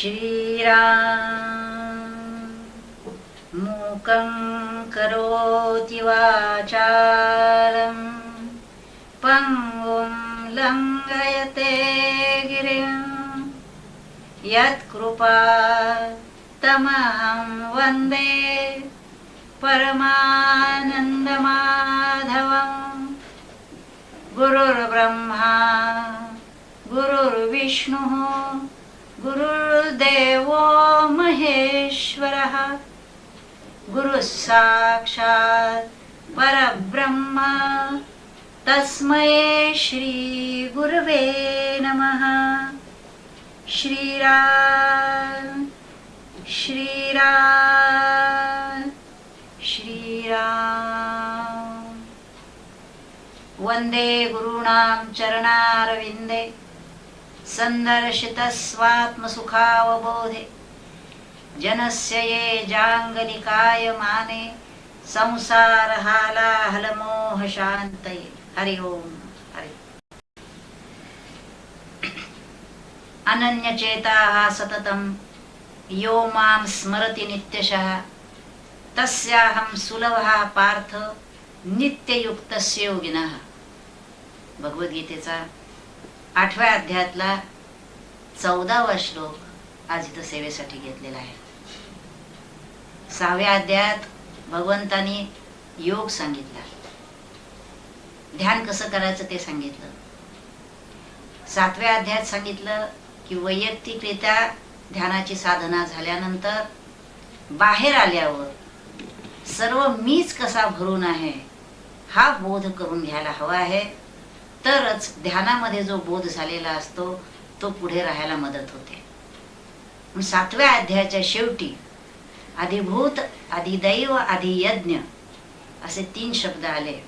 श्रीराम। मूकं करोति वाचालम्। पङ्गुं लङ्घयते गिरिं यत्कृपा तमहं वन्दे परमानन्दमाधवम्। गुरुर्ब्रह्मा गुरुर्विष्णुः गुरुर्देवो महेश्वरः। गुरुः साक्षात् परब्रह्म। तस्मै श्रीगुरवे नमः। श्रीराम श्रीराम श्रीराम। वन्दे गुरूणां चरणारविन्दे सन्दर्शितस्वात्मसुखावबोधे। जनस्य ये जाङ्गलिकाय माने संसारहालाहलमोहशान्तये। हरि ओम् हरि। अनन्यचेताः सततं यो मां स्मरति नित्यशः। तस्याहं सुलभः पार्थ नित्ययुक्तस्य योगिनः भगवद्गीतेचा आठव्या अध्यायातला चौदावा श्लोक आज इथं सेवेसाठी घेतलेला आहे. सहाव्या अध्यायात भगवंतानी योग सांगितला. ध्यान कसं करायचं ते सांगितलं. सातव्या अध्यायात सांगितलं की वैयक्तिकरित्या ध्यानाची साधना झाल्यानंतर बाहेर आल्यावर सर्व मीच कसा भरून आहे हा बोध करून घ्यायला हवा आहे. तरच ध्यानामध्ये जो बोध झालेला असतो तो पुढे राहायला मदत होते. सातव्या अध्यायाच्या शेवटी अधिभूत अधिदैव अधियज्ञ असे तीन शब्द आले.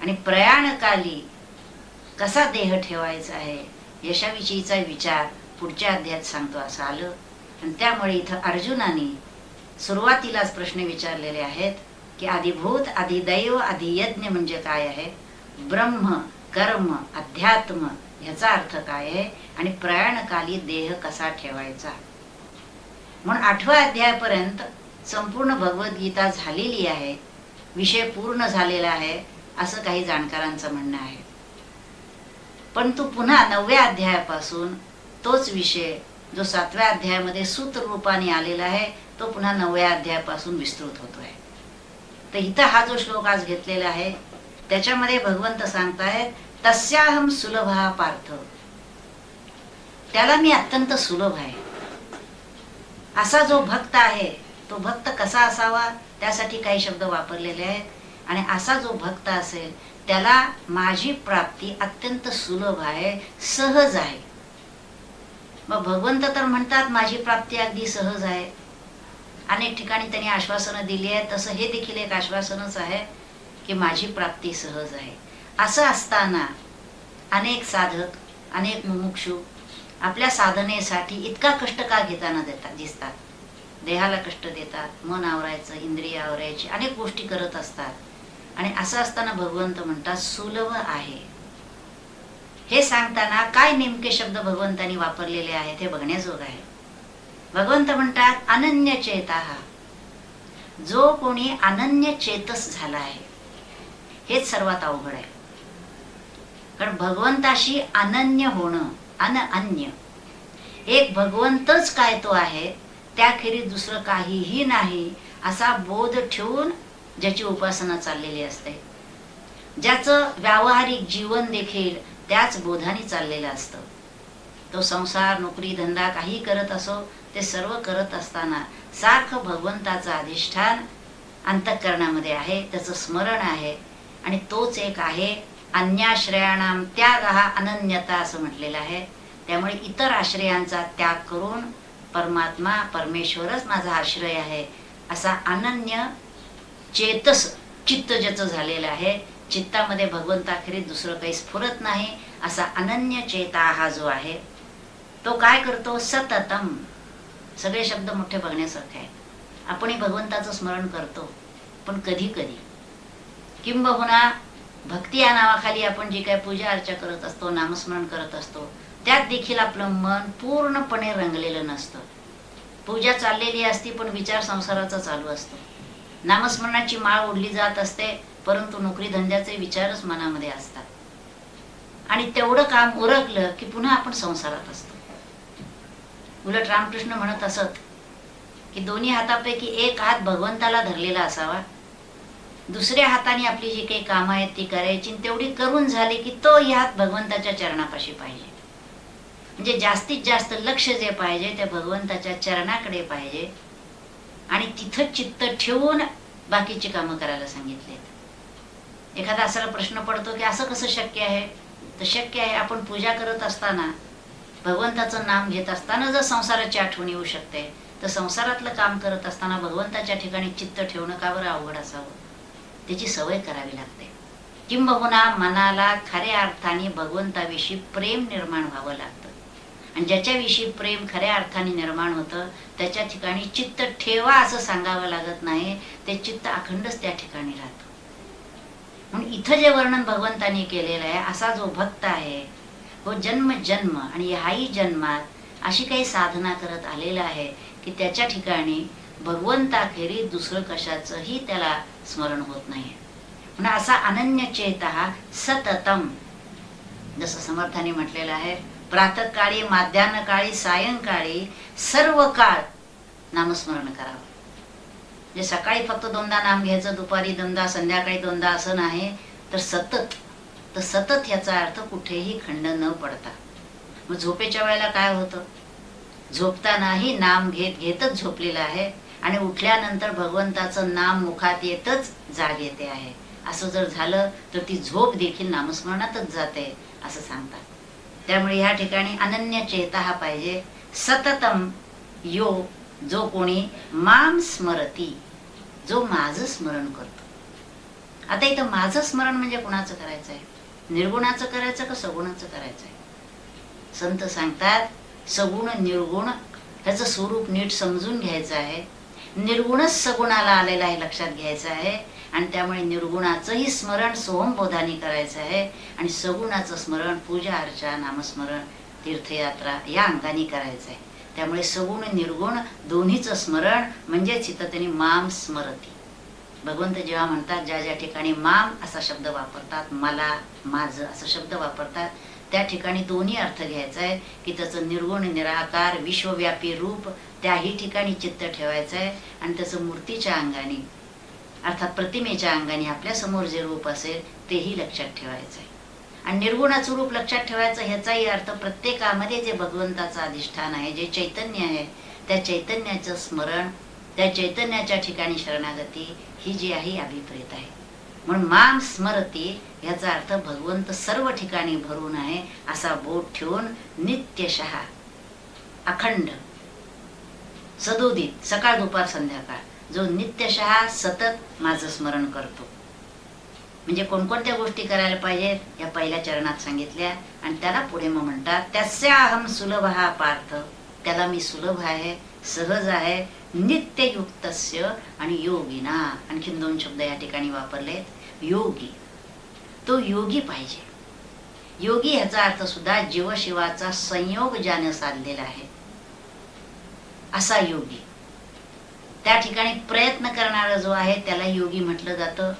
आणि प्रयाणकाली कसा देह ठेवायचा आहे यशाविषयीचा विचार पुढच्या अध्यायात सांगतो असं आलं. आणि त्यामुळे इथं अर्जुनाने सुरुवातीलाच प्रश्न विचारलेले आहेत की अधिभूत अधिदैव अधियज्ञ म्हणजे काय आहे? ब्रह्म कर्म अध्यात्म ह्याचा अर्थ काय आहे? आणि प्रयाणकाली देह कसा ठेवायचा? म्हणून आठव्या अध्यायापर्यंत संपूर्ण भगवद्गीता झालेली आहे विषय पूर्ण झालेला आहे असं काही जाणकारांचं म्हणणं आहे. पण तू पुन्हा नवव्या अध्यायापासून तोच विषय जो सातव्या अध्यायामध्ये सूत्ररूपाने आलेला आहे तो पुन्हा नवव्या अध्यायापासून विस्तृत होतोय. तर इथं हा जो श्लोक आज घेतलेला आहे त्याच्यामध्ये भगवंत सांगतायत तस्याहम सुलभ हा पार्थ. त्याला मी अत्यंत सुलभ आहे. असा जो भक्त आहे तो भक्त कसा असावा त्यासाठी काही शब्द वापरलेले आहेत. आणि असा जो भक्त असेल त्याला माझी प्राप्ती अत्यंत सुलभ आहे सहज आहे. मग भगवंत तर म्हणतात माझी प्राप्ती अगदी सहज आहे. अनेक ठिकाणी त्यांनी आश्वासनं दिली आहेत तसं हे देखील एक आश्वासनच आहे. की माझी प्राप्ती सहज आहे. असं असताना अनेक साधक अनेक मुमुक्षू आपल्या साधनेसाठी इतका कष्ट का घेताना देतात दिसतात. देहाला कष्ट देतात मन आवरायचं इंद्रिय आवरायची अनेक गोष्टी करत असतात. आणि असं असताना भगवंत म्हणतात सुलभ आहे. हे सांगताना काय नेमके शब्द भगवंतांनी वापरलेले आहेत हे बघण्याजोग आहे. भगवंत म्हणतात अनन्य चेता हा जो कोणी अनन्य चेतस झाला आहे हेच सर्वात अवघड आहे. कारण भगवंताशी अनन्य होणं अन अन्य. एक भगवंतच काय तो आहे त्याखेरीज दुसरं काहीही नाही असा बोध ठेवून ज्याची उपासना चाललेली असते. ज्याचं व्यावहारिक जीवन देखील त्याच बोधाने चाललेलं असतं. तो संसार नोकरी धंदा काही करत असो ते सर्व करत असताना सारखं भगवंताचं अधिष्ठान अंतःकरणामध्ये आहे त्याचं स्मरण आहे आणि तोच एक आहे अन्याश्रयाणाम त्याग हा अनन्यता असं म्हटलेलं आहे. त्यामुळे इतर आश्रयांचा त्याग करून परमात्मा परमेश्वरच माझा आश्रय आहे. असा अनन्य चेतस चित्त ज्याचं झालेलं आहे चित्तामध्ये भगवंताखेरी दुसरं काही स्फुरत नाही असा अनन्य चेता हा जो आहे तो काय करतो? सततम. सगळे शब्द मोठे बघण्यासारखे आहेत. आपणही भगवंताचं स्मरण करतो पण कधी कधी किंबहुना भक्ती या नावाखाली आपण जी काय पूजा अर्चा करत असतो नामस्मरण करत असतो त्यात देखील आपलं मन पूर्णपणे रंगलेलं नसतं. पूजा चाललेली असती पण विचार संसाराचा चालू असतो. नामस्मरणाची माळ ओढली जात असते परंतु नोकरी धंद्याचे विचारच मनामध्ये असतात. आणि तेवढं काम उरकलं की पुन्हा आपण संसारात असतो. उलट रामकृष्ण म्हणत असत की दोन्ही हातापैकी एक हात भगवंताला धरलेला असावा दुसऱ्या हाताने आपली जी काही कामं आहेत ती करायची आणि तेवढी करून झाली की तो हात भगवंताच्या चरणापाशी पाहिजे. म्हणजे जास्तीत जास्त लक्ष जे पाहिजे ते भगवंताच्या चरणाकडे पाहिजे. आणि तिथं चित्त ठेवून बाकीची कामं करायला सांगितलेत. एखादा असा प्रश्न पडतो की असं कसं शक्य आहे? तर शक्य आहे आपण पूजा करत असताना भगवंताचं नाम घेत असताना जर संसाराची आठवण येऊ शकते तर संसारातलं काम करत असताना भगवंताच्या ठिकाणी चित्त ठेवणं का बरं अवघड असावं? त्याची सवय करावी लागते. किंबहुना मनाला खऱ्या अर्थाने भगवंताविषयी प्रेम निर्माण व्हावं लागतं. आणि ज्याच्याविषयी प्रेम खऱ्या अर्थाने निर्माण होतं त्याच्या ठिकाणी चित्त ठेवा असं सांगावं लागत नाही ते चित्त अखंडच त्या ठिकाणी राहतं. म्हणून इथं जे वर्णन भगवंताने केलेलं आहे असा जो भक्त आहे हो जन्म जन्म आणि ह्याही जन्मात अशी काही साधना करत आलेला आहे की त्याच्या ठिकाणी भगवंताखेरी दुसरं कशाचंही त्याला स्मरण होत नाही म्हणून असा अनन्य चेत सततम जसं समर्थाने म्हटलेलं आहे प्रातकाळी माध्यान्ह काळी सायंकाळी सर्व काळ नामस्मरण करावं. म्हणजे सकाळी फक्त दोनदा नाम घ्यायचं दुपारी दोनदा संध्याकाळी दोनदा असं नाही तर सतत तर सतत याचा अर्थ कुठेही खंड न पडता. मग झोपेच्या वेळेला काय होतं? झोपतानाही नाम घेत घेतच झोपलेलं आहे आणि उठल्यानंतर भगवंताचं नाम मुखात येतच जाग येते आहे. असं जर झालं तर ती झोप देखील नामस्मरणातच जाते असं सांगतात. त्यामुळे ह्या ठिकाणी अनन्य चेता हा पाहिजे. सततम यो जो कोणी माम स्मरती जो माझं स्मरण करतो. आता इथं माझं स्मरण म्हणजे कुणाचं करायचं आहे? निर्गुणाचं करायचं का सगुणाचं करायचं आहे? संत सांगतात सगुण निर्गुण ह्याचं स्वरूप नीट समजून घ्यायचं आहे. निर्गुणच सगुणाला आलेला आहे लक्षात घ्यायचं आहे. आणि त्यामुळे निर्गुणाचंही स्मरण सोहमबोधाने करायचं आहे. आणि सगुणाचं स्मरण पूजा अर्चा नामस्मरण तीर्थयात्रा या अंगाने करायचं आहे. त्यामुळे सगुण निर्गुण दोन्हीचं स्मरण म्हणजेच इथं त्यांनी माम स्मरती. भगवंत जेव्हा म्हणतात ज्या ज्या ठिकाणी माम असा शब्द वापरतात मला माझं असं शब्द वापरतात त्या ठिकाणी दोन्ही अर्थ घ्यायचा आहे की त्याचं निर्गुण निराकार विश्वव्यापी रूप त्याही ठिकाणी चित्त ठेवायचं आहे आणि त्याचं मूर्तीच्या अंगाने अर्थात प्रतिमेच्या अंगाने आपल्यासमोर जे रूप असेल तेही लक्षात ठेवायचं आहे. आणि निर्गुणाचं रूप लक्षात ठेवायचं ह्याचाही अर्थ प्रत्येकामध्ये जे भगवंताचं अधिष्ठान आहे जे चैतन्य आहे त्या चैतन्याचं स्मरण त्या चैतन्याच्या ठिकाणी शरणागती ही जी आहे अभिप्रेत आहे. म्हणून माम स्मरती याचा अर्थ भगवंत सर्व ठिकाणी भरून आहे असा बोध ठेवून नित्यशहा अखंड सदोदित सकाळ दुपार संध्याकाळ जो नित्यशहा सतत माझं स्मरण करतो. म्हणजे कोणकोणत्या गोष्टी करायला पाहिजेत या पहिल्या चरणात सांगितल्या आणि त्याला पुढे मग म्हणतात त्याच्या अहम सुलभ हा पार्थ त्याला मी सुलभ आहे सहज आहे नित्ययुक्तस्य आणि योगिना आणखीन दोन शब्द या ठिकाणी वापरलेत. योगी. तो योगी पाहिजे. योगी ह्याचा अर्थ सुद्धा जीवशिवाचा संयोग ज्याने साधलेला आहे असा योगी. त्या ठिकाणी प्रयत्न करणारा जो आहे त्याला योगी म्हटलं जातं.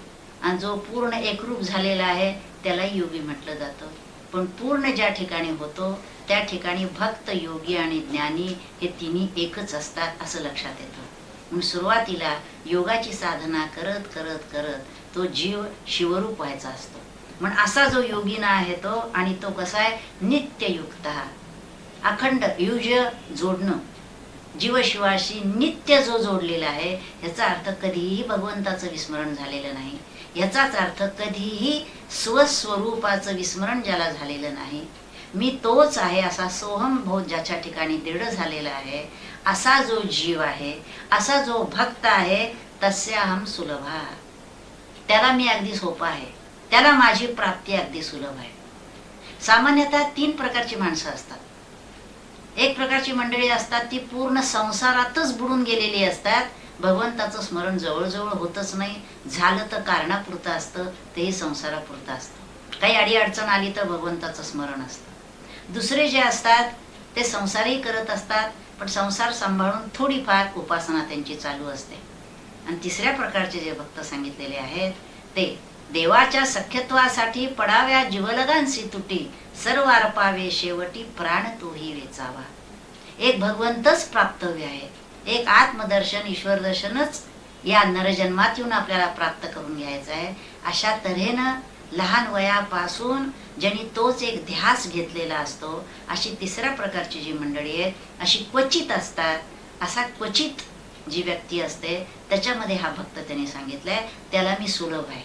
आणि जो पूर्ण एकरूप झालेला आहे त्याला योगी म्हटलं जातं. पण पूर्ण ज्या ठिकाणी होतो त्या ठिकाणी भक्त योगी आणि ज्ञानी हे तिन्ही एकच असतात असं लक्षात येतं. म्हणून सुरुवातीला योगाची साधना करत करत करत तो जीव शिवरूप व्हायचा असतो. म्हणून असा जो योगिना आहे तो आणि तो कसा आहे? नित्ययुक्त. अखंड युज जोडणं. जीवशिवाशी नित्य जो जोडलेला आहे याचा अर्थ कधीही भगवंताचं विस्मरण झालेलं नाही. याचाच अर्थ कधीही स्वस्वरूपाचं विस्मरण ज्याला झालेलं नाही. मी तोच आहे असा सोहम बोध ज्याच्या ठिकाणी दृढ झालेला आहे असा जो जीव आहे असा जो भक्त आहे तस्याहम सुलभा. त्याला मी अगदी सोपा आहे. त्याला माझी प्राप्ती अगदी सुलभ आहे. सामान्यतः तीन प्रकारची माणसं असतात. एक प्रकारची मंडळी असतात ती पूर्ण संसारातच बुडून गेलेली असतात. भगवंताचं स्मरण जवळजवळ होतच नाही. झालं तर कारणापुरतं असतं तेही संसारापुरतं असतं. काही अडी अडचण आली तर भगवंताचं स्मरण असतं. दुसरे जे असतात ते संसारही करत असतात पण संसार सांभाळून थोडीफार उपासना त्यांची चालू असते. आणि तिसऱ्या प्रकारचे जे भक्त सांगितलेले आहेत ते देवाच्या सख्यत्वासाठी पडाव्या जीवलगांसी तुटी सर्व अर्पावे शेवटी प्राण तोही वेचावा. एक भगवंतच प्राप्तव्य आहे. एक आत्मदर्शन ईश्वर दर्शनच या नरजन्मात येऊन आपल्याला प्राप्त करून घ्यायचं आहे. अशा तऱ्हेनं लहान वयापासून ज्यांनी तोच एक ध्यास घेतलेला असतो अशी तिसऱ्या प्रकारची जी मंडळी आहेत अशी क्वचित असतात असा क्वचित जी व्यक्ती असते त्याच्यामध्ये हा भक्त त्यांनी सांगितलाय त्याला मी सुलभ आहे.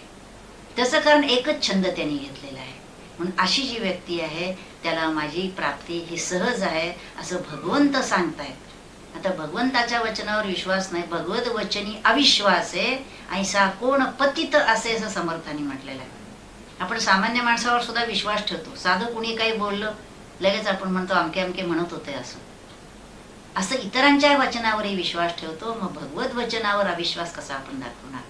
त्याचं कारण एकच छंद त्यांनी घेतलेला आहे. म्हणून अशी जी व्यक्ती आहे त्याला माझी प्राप्ती ही सहज आहे असं भगवंत सांगतायत. आता भगवंताच्या वचनावर विश्वास नाही भगवत वचनी अविश्वास आहे आणि सा कोण पतित असे असं समर्थाने म्हटलेलं आहे. आपण सामान्य माणसावर सुद्धा विश्वास ठेवतो. साधं कुणी काही बोललं लगेच आपण म्हणतो अमके अमके म्हणत होते असं. असं इतरांच्या वचनावरही विश्वास ठेवतो. मग भगवत वचनावर अविश्वास कसा आपण दाखवणार?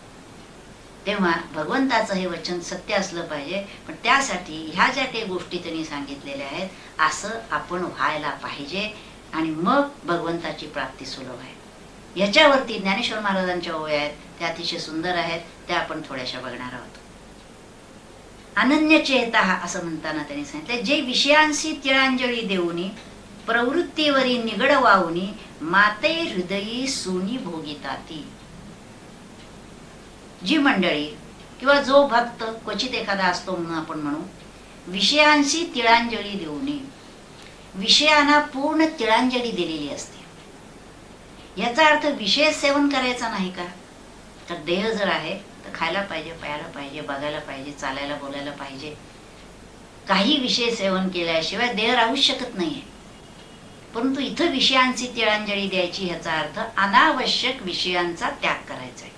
तेव्हा भगवंताचं हे वचन सत्य असलं पाहिजे. पण त्यासाठी ह्या ज्या काही गोष्टी त्यांनी सांगितलेल्या आहेत असं आपण व्हायला पाहिजे आणि मग भगवंताची प्राप्ती सुलभ आहे. याच्यावरती ज्ञानेश्वर महाराजांच्या ओव्या आहेत. त्या अतिशय सुंदर आहेत. त्या आपण थोड्याशा बघणार आहोत. अनन्य चेता असं म्हणताना त्यांनी सांगितलं. जे विषयांशी तिळांजली देऊनी प्रवृत्तीवरी निगड वाहुनी माते हृदयी सुनी भोगिताती. जी मंडळी किंवा जो भक्त क्वचित एखादा असतो म्हणून आपण म्हणू विषयांशी तिळांजली देऊ विषयांना पूर्ण तिळांजली दिलेली असते. याचा अर्थ विषय सेवन करायचा नाही का? तर देह जर आहे तर खायला पाहिजे प्यायला पाहिजे बघायला पाहिजे चालायला बोलायला पाहिजे. काही विषय सेवन केल्याशिवाय देह राहू शकत नाहीये. परंतु इथं विषयांची तिळांजली द्यायची ह्याचा अर्थ अनावश्यक विषयांचा त्याग करायचा आहे.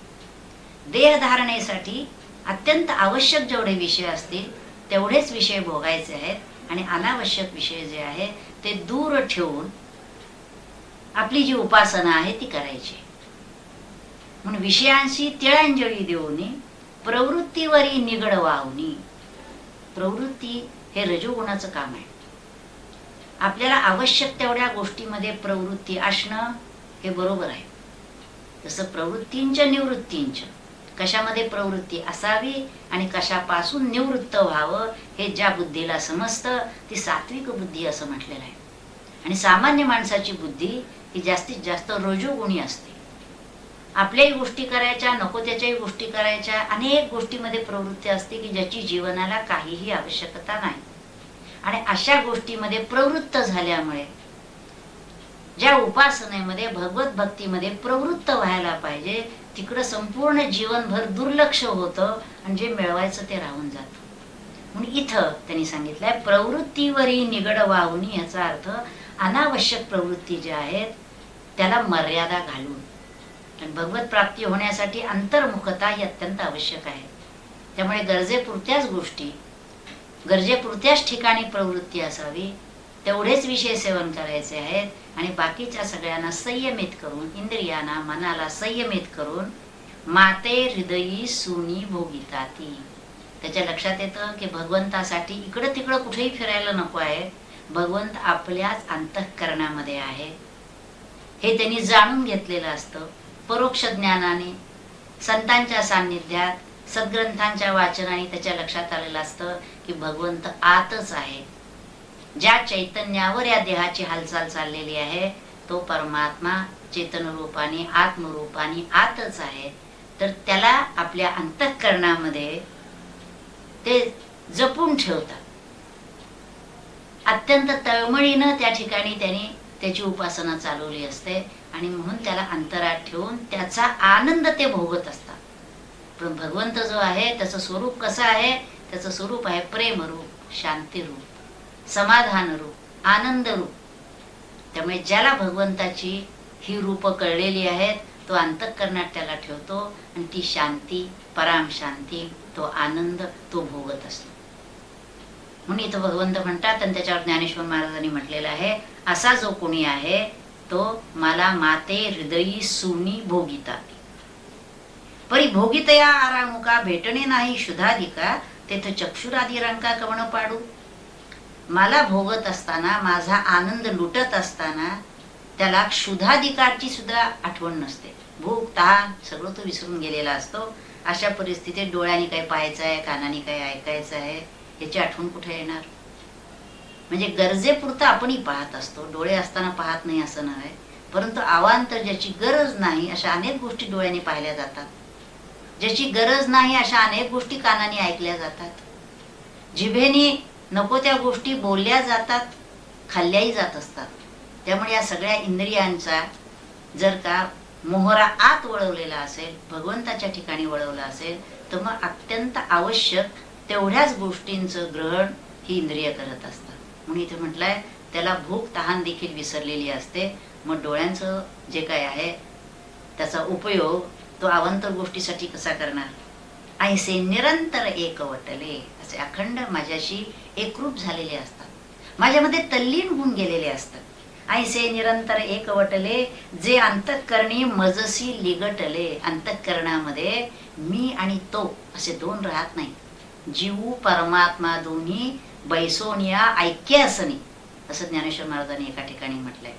देहधारणेसाठी अत्यंत आवश्यक जेवढे विषय असतील तेवढेच विषय भोगायचे आहेत आणि अनावश्यक विषय जे आहे ते दूर ठेवून आपली जी उपासना आहे ती करायची म्हणून विषयांशी तिळांजली देऊनी प्रवृत्तीवरी निगड वाहुनी. प्रवृत्ती हे रजोगुणाचं काम आहे. आपल्याला आवश्यक तेवढ्या गोष्टीमध्ये प्रवृत्ती असणं हे बरोबर आहे. जसं प्रवृत्तींच्या निवृत्तींच्या कशामध्ये प्रवृत्ती असावी आणि कशापासून निवृत्त व्हावं हे ज्या बुद्धीला समजतं ती सात्विक बुद्धी असं म्हटलेलं आहे. आणि सामान्य माणसाची बुद्धी ही जास्तीत जास्त रजोगुणी असते. आपल्याही गोष्टी करायच्या नको त्याच्याही गोष्टी करायच्या. अनेक गोष्टीमध्ये प्रवृत्ती असते की ज्याची जीवनाला काहीही आवश्यकता नाही. आणि अशा गोष्टीमध्ये प्रवृत्त झाल्यामुळे ज्या उपासनेमध्ये भगवत भक्तीमध्ये प्रवृत्त व्हायला पाहिजे तिकडं संपूर्ण जीवनभर दुर्लक्ष होतं आणि जे मिळवायचं ते राहून जात. म्हणून इथं त्यांनी सांगितलंय प्रवृत्तीवरही निगड वाहून याचा अर्थ अनावश्यक प्रवृत्ती ज्या आहेत त्याला मर्यादा घालून. आणि भगवत प्राप्ती होण्यासाठी अंतर्मुखता ही अत्यंत आवश्यक आहे. त्यामुळे गरजेपुरत्याच गोष्टी गरजेपुरत्याच ठिकाणी प्रवृत्ती असावी तेवढेच विषय सेवन करायचे आहेत आणि बाकीच्या सगळ्यांना संयमित करून इंद्रियांना मनाला संयमित करून माते हृदयी सुनी भोगिताती. त्याच्या लक्षात येतं की भगवंतासाठी इकडं तिकडं कुठेही फिरायला नको आहे. भगवंत आपल्याच अंतःकरणामध्ये आहे. हे त्यांनी जाणून घेतलेलं असतं. परोक्ष ज्ञानाने संतांच्या सान्निध्यात सद्ग्रंथांच्या वाचनाने त्याच्या लक्षात आलेलं असतं की भगवंत आतच आहे. ज्या चैतन्यावर या देहाची हालचाल चाललेली आहे तो परमात्मा चेतन रूपाने आत्मरूपाने आतच आहे. तर त्याला आपल्या अंतःकरणामध्ये ते जपून ठेवतात. अत्यंत तळमळीनं त्या ठिकाणी त्यांनी त्याची उपासना चालवली असते आणि म्हणून त्याला अंतरात ठेवून त्याचा आनंद ते भोगत असतात. पण भगवंत जो आहे त्याचं स्वरूप कसं आहे? त्याचं स्वरूप आहे प्रेमरूप शांतीरूप समाधान रूप आनंद रूप त्यामुळे ज्याला भगवंताची ही रूप कळलेली आहेत तो अंतःकरणात त्याला ठेवतो आणि ती शांती पराम शांती तो आनंद तो भोगत असतो. म्हणून इथं भगवंत म्हणतात आणि त्याच्यावर ज्ञानेश्वर महाराजांनी म्हटलेलं आहे असा जो कोणी आहे तो मला माते हृदयी सुनी भोगिता. परी भोगितया आरामुका भेटणे नाही शुधाधिका तेथ चक्षुरादी रंका कवण पाडू. मला भोगत असताना माझा आनंद लुटत असताना त्याला क्षुधाधिकारची सुद्धा आठवण नसते. भूक तहान सगळं तो विसरून गेलेला असतो. अशा परिस्थितीत डोळ्याने काय पाहायचं आहे कानाने काय ऐकायचं आहे. याची आठवण कुठे येणार? म्हणजे गरजेपुरतं आपणही पाहत असतो. डोळे असताना पाहत नाही असं नव्हे. परंतु आवांतर ज्याची गरज नाही अशा अनेक गोष्टी डोळ्याने पाहिल्या जातात. ज्याची गरज नाही अशा अनेक गोष्टी कानाने ऐकल्या जातात. जिभेने नको त्या गोष्टी बोलल्या जातात खाल्ल्याही जात असतात. त्यामुळे या सगळ्या इंद्रियांचा जर का मोहरा आत वळवलेला असेल भगवंताच्या ठिकाणी वळवला असेल तर मग अत्यंत आवश्यक तेवढ्याच गोष्टींचं ग्रहण ही इंद्रिय करत असतात. म्हणून इथे म्हटलंय त्याला भूक तहान देखील विसरलेली असते. मग डोळ्यांचं जे काय आहे त्याचा उपयोग तो अवांतर गोष्टीसाठी कसा करणार? ऐसे निरंतर एकवटले असे अखंड माझ्याशी एकरूप झालेले असतात. माझ्यामध्ये तल्लीन होऊन गेलेले असतात. ऐसे निरंतर एकवटले जे अंतःकरणी मजसी लिगटले अंतःकरणामध्ये मी आणि तो असे दोन राहत नाही. जीव परमात्मा दोन्ही बैसोनिया ऐक्य असणे असं ज्ञानेश्वर महाराजांनी एका ठिकाणी म्हटलंय.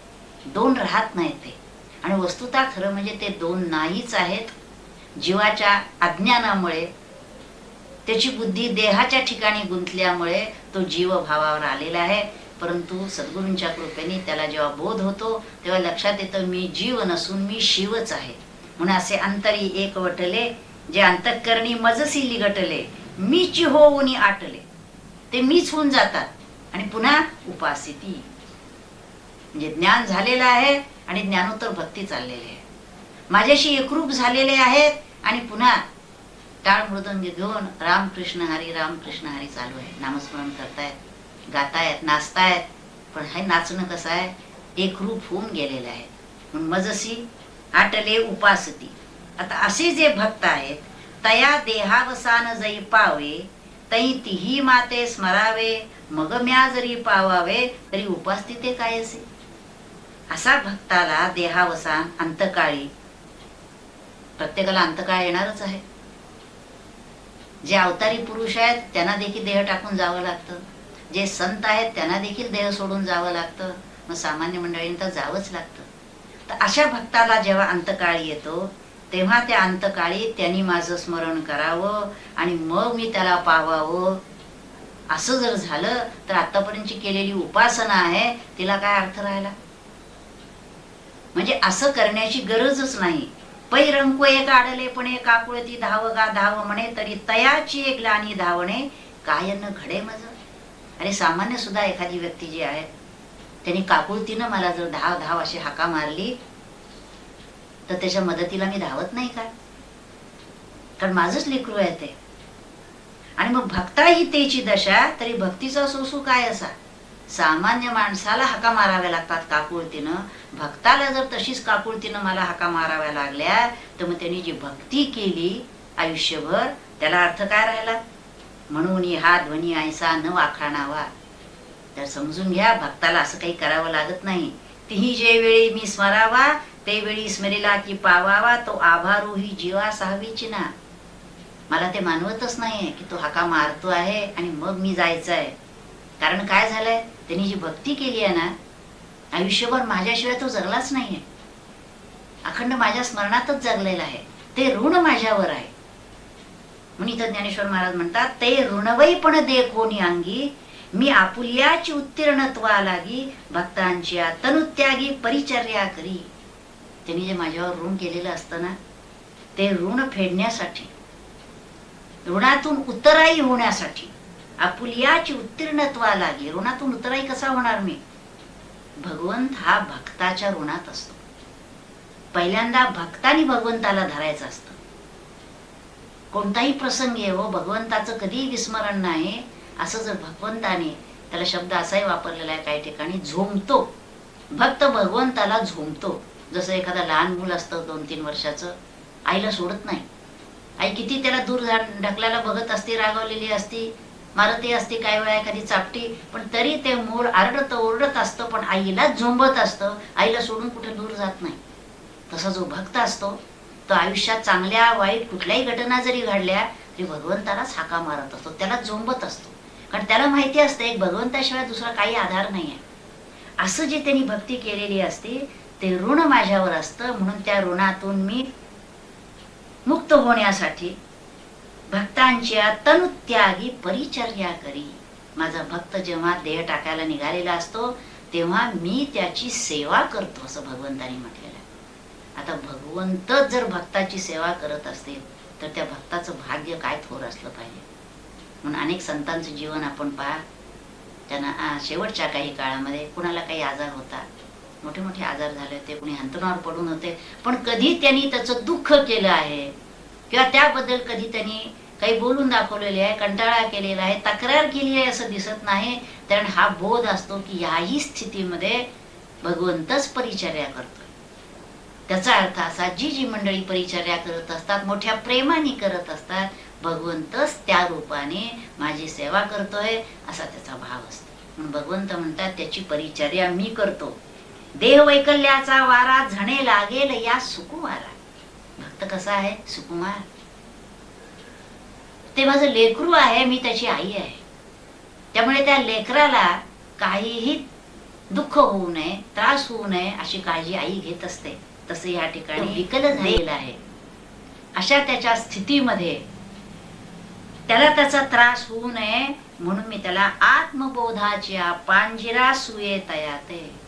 दोन राहत नाहीत ते. आणि वस्तुता खरं म्हणजे ते दोन नाहीच आहेत. जीवाच्या अज्ञानामुळे त्याची बुद्धी देहाच्या ठिकाणी गुंतल्यामुळे तो जीव भावावर आलेला आहे. परंतु सद्गुरूंच्या कृपेने त्याला जेव्हा बोध होतो तेव्हा लक्षात येतं मी जीव नसून मी शिवच आहे. म्हणून असे अंतरी एक वटले जे अंतकरणी मजसी लिगटले मीची होऊनी आटले. ते मीच होऊन जातात. आणि पुन्हा उपासिती. म्हणजे ज्ञान झालेलं आहे आणि ज्ञानोत्तर भक्ती चाललेली आहे. माझ्याशी एकरूप झालेले आहेत आणि पुन्हा टाळ मृदंग घेऊन रामकृष्ण हरी रामकृष्ण हरी चालू आहे. नामस्मरण करतायत गातायत नाचतायत. पण हे नाचणं कसं आहे? एकरूप होऊन गेलेलं आहे. म्हणून मजसी आटले उपासती. आता असे जे भक्त आहेत तया देहावसान जई पावे तई तिही माते स्मरावे मग म्या जरी पावावे तरी उपासती ते काय असे? असा भक्ताला देहावसान अंतकाळी प्रत्येकाला अंतकाळ येणारच आहे. जे अवतारी पुरुष आहेत त्यांना देखील देह टाकून जावं लागतं. जे संत आहेत त्यांना देखील देह सोडून जावं लागतं. मग सामान्य मंडळींना तर जावंच लागतं. तर अशा भक्ताला जेव्हा अंतकाळी येतो तेव्हा त्या अंतकाळी त्यांनी माझं स्मरण करावं आणि मग मी त्याला पावावं. असं जर झालं तर आतापर्यंतची केलेली उपासना आहे तिला काय अर्थ राहिला? म्हणजे असं करण्याची गरजच नाही. पै रंको एक आडले पण एक आकुळती धाव गा धाव म्हणे तरी तयाची एक लाणी धावणे काय न घडे मज. अरे सामान्य सुद्धा एखादी व्यक्ती जी आहे त्यांनी काकुळतीनं मला जर धाव धाव अशी हाका मारली तर त्याच्या मदतीला मी धावत नाही का? कारण माझंच लेकरू आहे ते. आणि मग भक्ता ही तेची दशा तरी भक्तीचा सोसू काय असा? सामान्य माणसाला हाका माराव्या लागतात काकुळतीनं. भक्ताला जर तशीच काकुळतीनं मला हाका माराव्या लागल्या तर मग त्यांनी जी भक्ती केली आयुष्यभर त्याला अर्थ काय राहिला? म्हणून हा ध्वनी ऐसा न वाखाणावा. तर समजून घ्या भक्ताला असं काही करावं लागत नाही. तीही जे वेळी मी स्मरावा ते वेळी स्मरेला की पावावा तो आभारूही जीवा साहवीची ना. मला ते मानवतच नाहीये की तो हाका मारतो आहे आणि मग मी जायचं आहे कारण काय झालंय? त्यांनी जी भक्ती केली आहे ना आयुष्यभर माझ्याशिवाय तो जगलाच नाहीये. अखंड माझ्या स्मरणातच जगलेला आहे. ते ऋण माझ्यावर आहे. म्हणून इथं ज्ञानेश्वर महाराज म्हणतात ते ऋणवई पण दे कोणी अंगी. मी आपुल्याची उत्तीर्णत्वा लागी भक्तांची तनुत्यागी परिचर्या करी. त्यांनी जे माझ्यावर ऋण केलेलं असताना ते ऋण फेडण्यासाठी ऋणातून उतराई होण्यासाठी आपुल्याची उत्तीर्णत्वा लागली. ऋणातून उतराई कसा होणार मी? भगवंत हा भक्ताच्या ऋणात असतो. पहिल्यांदा भक्तानी भगवंताला धरायचं असतं. कोणताही प्रसंग येवो भगवंताचं कधीही विस्मरण नाही असं जर भगवंताने त्याला शब्द असाही वापरलेला आहे काही ठिकाणी झोमतो भक्त भगवंताला झोमतो जसं एखादा लहान मूल असतं दोन तीन वर्षाचं आईला सोडत नाही. आई किती त्याला दूर ढकलायला बघत असते रागवलेली असती मारतही असते काही वेळा एखादी चापटी पण तरी ते मूळ आरडत ओरडत असतं पण आईला झोंबत असतं. आईला सोडून कुठे दूर जात नाही. तसा जो भक्त असतो तो आयुष्यात चांगल्या वाईट कुठल्याही घटना जरी घडल्या तरी भगवंतालाच हाका मारत असतो. त्याला झोंबत असतो. कारण त्याला माहिती असतं एक भगवंताशिवाय दुसरा काही आधार नाही आहे असं जे त्यांनी भक्ती केलेली असते ते ऋण माझ्यावर असतं म्हणून त्या ऋणातून मी मुक्त होण्यासाठी भक्तांच्या तनुत्यागी परिचर्या करी. माझा भक्त जेव्हा देह टाकायला निघालेला असतो तेव्हा मी त्याची सेवा करतो असं भगवंतानी म्हटलेलं आहे. आता भगवंत जर भक्ताची सेवा करत असतील तर त्या भक्ताचं भाग्य काय थोर असलं पाहिजे? म्हणून अनेक संतांचं जीवन आपण पहा. त्यांना शेवटच्या काही काळामध्ये कुणाला काही आजार होता मोठे मोठे आजार झाले होते कुणी हंतनावर पडून होते. पण कधी त्यांनी त्याचं दुःख केलं आहे? किंवा त्याबद्दल कधी त्यांनी काही बोलून दाखवलेले आहे कंटाळा केलेला आहे तक्रार केली आहे असं दिसत नाही? कारण हा बोध असतो की याही स्थितीमध्ये भगवंतच परिचर्या करतोय. त्याचा अर्थ असा जी जी मंडळी परिचर्या करत असतात मोठ्या प्रेमाने करत असतात भगवंतच त्या रूपाने माझी सेवा करतोय असा त्याचा भाव असतो. म्हणून भगवंत म्हणतात त्याची परिचर्या मी करतो. देह वैकल्याचा वारा झणे लागेल या सुकुमारा. भक्त कसा आहे? सुकुमार. ते माझं लेकरू आहे मी त्याची आई आहे. त्यामुळे त्या लेकराला काहीही दुःख होऊ नये त्रास होऊ नये अशी काळजी आई घेत असते. तसं या ठिकाणी विकल झालेलं आहे. अशा त्याच्या स्थितीमध्ये त्याला त्याचा त्रास होऊ नये म्हणून मी त्याला आत्मबोधाच्या पांजिरा सुये तयाते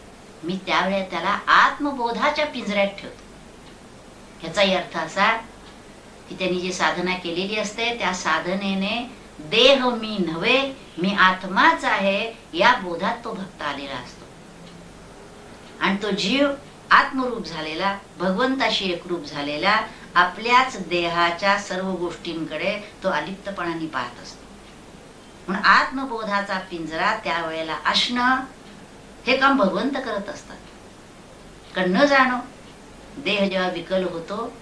मी त्यावेळेस त्याला आत्मबोधाच्या पिंजऱ्यात ठेवतो. ह्याचाही अर्थ असा की त्यांनी जी साधना केलेली असते त्या साधनेने देह मी नव्हे मी आत्माच आहे या बोधात तो भक्त आलेला असतो. आणि तो जीव आत्मरूप झालेला भगवंताशी एकरूप झालेला आपल्याच देहाच्या सर्व गोष्टींकडे तो अलिप्तपणाने पाहत असतो. म्हणून आत्मबोधाचा पिंजरा त्यावेळेला असणं हे काम भगवंत करत असतात. कारण न जाणो देह जेव्हा विकल होतो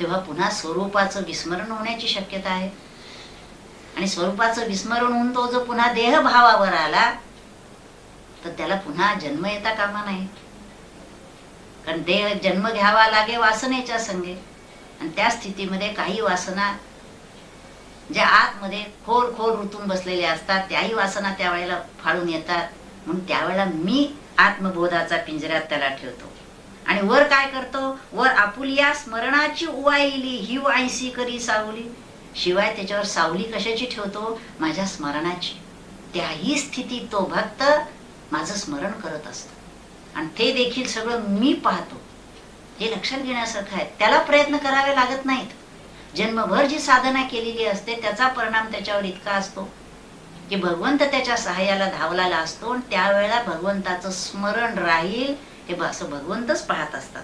तेव्हा पुन्हा स्वरूपाचं विस्मरण होण्याची शक्यता आहे. आणि स्वरूपाचं विस्मरण होऊन तो जो पुन्हा देहभावावर आला तर त्याला पुन्हा जन्म येता कामा नाही. कारण देह जन्म घ्यावा लागे वासनेच्या संगे. आणि त्या स्थितीमध्ये काही वासना ज्या आतमध्ये खोल खोल ऋतून बसलेल्या असतात त्याही वासना त्यावेळेला फाळून येतात. म्हणून त्यावेळेला मी आत्मबोधाचा पिंजऱ्यात त्याला ठेवतो. आणि वर काय करतो? वर आपुलिया स्मरणाची उवाईली ही आयसी करी सावली. शिवाय त्याच्यावर सावली कशाची ठेवतो? माझ्या स्मरणाची. त्याही स्थितीत तो भक्त माझं स्मरण करत असतो. आणि ते देखील सगळं मी पाहतो. हे लक्षात घेण्यासारखं आहे. त्याला प्रयत्न करावे लागत नाहीत. जन्मभर जी साधना केलेली असते त्याचा परिणाम त्याच्यावर इतका असतो. की भगवंत त्याच्या सहाय्याला धावलेला असतो आणि त्यावेळेला भगवंताचं स्मरण राहील. हे असं भगवंतच पाहत असतात.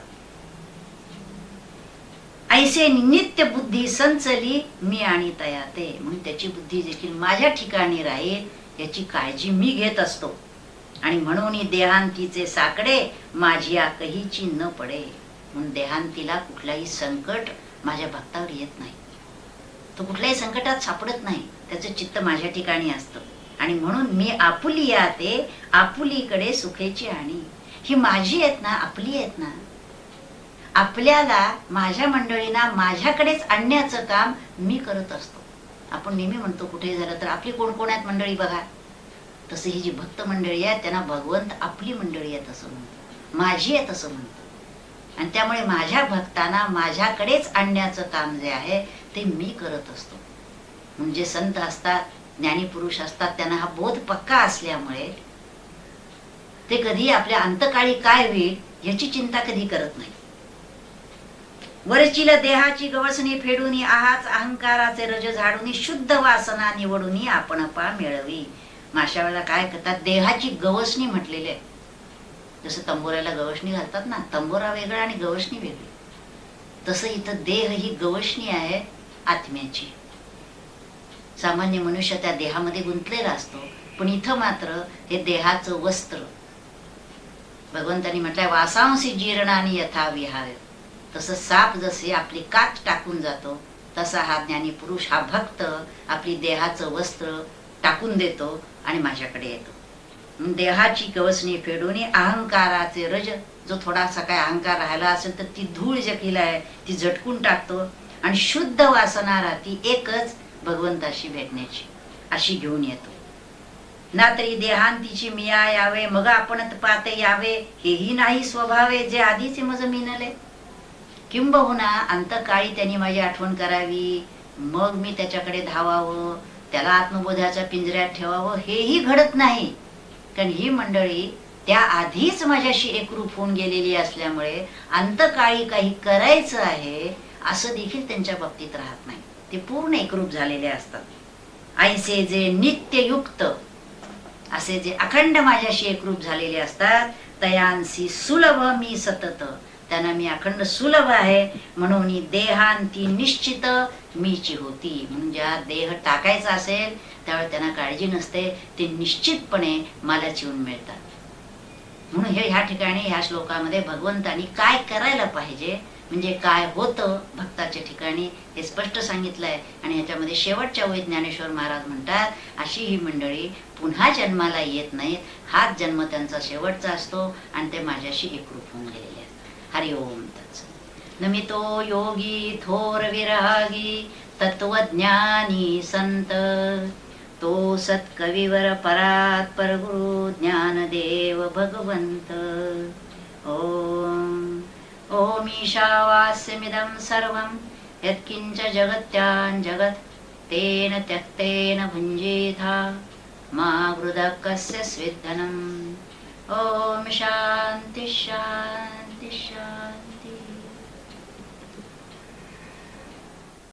ऐसे नित्य बुद्धी संचली मी आणि तयाते म्हणून त्याची बुद्धी देखील माझ्या ठिकाणी राहील याची काळजी मी घेत असतो. आणि म्हणून देहांतीचे साकडे माझी कहीची न पडे. म्हणून देहांतीला कुठलाही संकट माझ्या भक्तावर येत नाही. तो कुठल्याही संकटात सापडत नाही. त्याचं चित्त माझ्या ठिकाणी असतं. आणि म्हणून मी आपुली या ते आपुलीकडे सुखेची आणि. ही माझी आहेत ना आपली आहेत ना आपल्याला माझ्या मंडळींना माझ्याकडेच आणण्याचं काम मी करत असतो. आपण नेहमी म्हणतो कुठे झालं तर आपली कोण कोण आहेत मंडळी बघा. तसं ही जी भक्त मंडळी आहे त्यांना भगवंत आपली मंडळी आहेत असं म्हणतो. माझी आहेत असं म्हणतो. आणि त्यामुळे माझ्या भक्तांना माझ्याकडेच आणण्याचं काम जे आहे ते मी करत असतो. म्हणजे संत असतात ज्ञानी पुरुष असतात त्यांना हा बोध पक्का असल्यामुळे ते कधी आपल्या अंतकाळी काय होईल याची चिंता कधी करत नाही. वरचील देहाची गवसणी फेडून आहाच अहंकाराचे रज झाडून शुद्ध वासना निवडून आपण पा मिळवी. माशा वेळेला काय करतात? देहाची गवसणी म्हटलेली आहे. जसं तंबोऱ्याला गवसणी घालतात ना तंबोरा वेगळा आणि गवसणी वेगळी. तसं इथं देह ही गवसणी आहे आत्म्याची. सामान्य मनुष्य त्या देहामध्ये गुंतलेला असतो. पण इथं मात्र हे देहाचं वस्त्र. भगवंतांनी म्हटलंय वासांशी जीर्णानी यथा विहार तसं साप जसे आपली कात टाकून जातो तसा हा ज्ञानी पुरुष हा भक्त आपली देहाचं वस्त्र टाकून देतो आणि माझ्याकडे येतो. देहाची गवसणी फेडून अहंकाराचे रज जो थोडासा काय अहंकार राहिला असेल तर ती धूळ जखीला आहे ती झटकून टाकतो आणि शुद्ध वासना राहती एकच भगवंताशी भेटण्याची अशी घेऊन येतो. ना तरी देहांतीची मिया यावे मग आपण पाते यावे हेही नाही स्वभावे जे आधीचे मज मिनले. किंबहुना अंतकाळी त्यांनी माझी आठवण करावी. मग मी त्याच्याकडे धावावं त्याला आत्मबोधाच्या पिंजऱ्यात ठेवावं हेही घडत नाही. कारण ही मंडळी त्या आधीच माझ्याशी एकरूप होऊन गेलेली असल्यामुळे अंतकाळी काही करायचं आहे असं देखील त्यांच्या बाबतीत राहत नाही. ते पूर्ण एकरूप झालेले असतात. ऐसे जे नित्ययुक्त असे जे अखंड माझ्याशी एकरूप झालेले असतात तयांसी सुलभ मी सतत. त्यांना मी अखंड सुलभ आहे म्हणून देहांती निश्चित मीची होती. म्हणून ज्या देह टाकायचा असेल त्यावेळी त्यांना काळजी नसते ते निश्चितपणे मला चिवून मिळतात. म्हणून हे ह्या ठिकाणी ह्या श्लोकामध्ये भगवंतानी काय करायला पाहिजे? म्हणजे काय होतं भक्ताच्या ठिकाणी? हे स्पष्ट सांगितलंय. आणि ह्याच्यामध्ये शेवटच्या वेळी ज्ञानेश्वर महाराज म्हणतात अशी ही मंडळी पुन्हा जन्माला येत नाहीत. हाच जन्म त्यांचा शेवटचा असतो आणि ते माझ्याशी एकरूप होऊन गेलेले आहेत. हरि ओम नमितो योगी थोर विरागी तत्वज्ञानी संत. तो सत्कविवर परात परगुरु ज्ञानदेव भगवंत ओम ओम ईशावास्यमिदं सर्वं यत्किञ्च जगत् तेन त्यक्तेन भुञ्जीथा मा वृदः कस्य स्विद्धनम्। ॐ शान्ति शान्ति शान्ति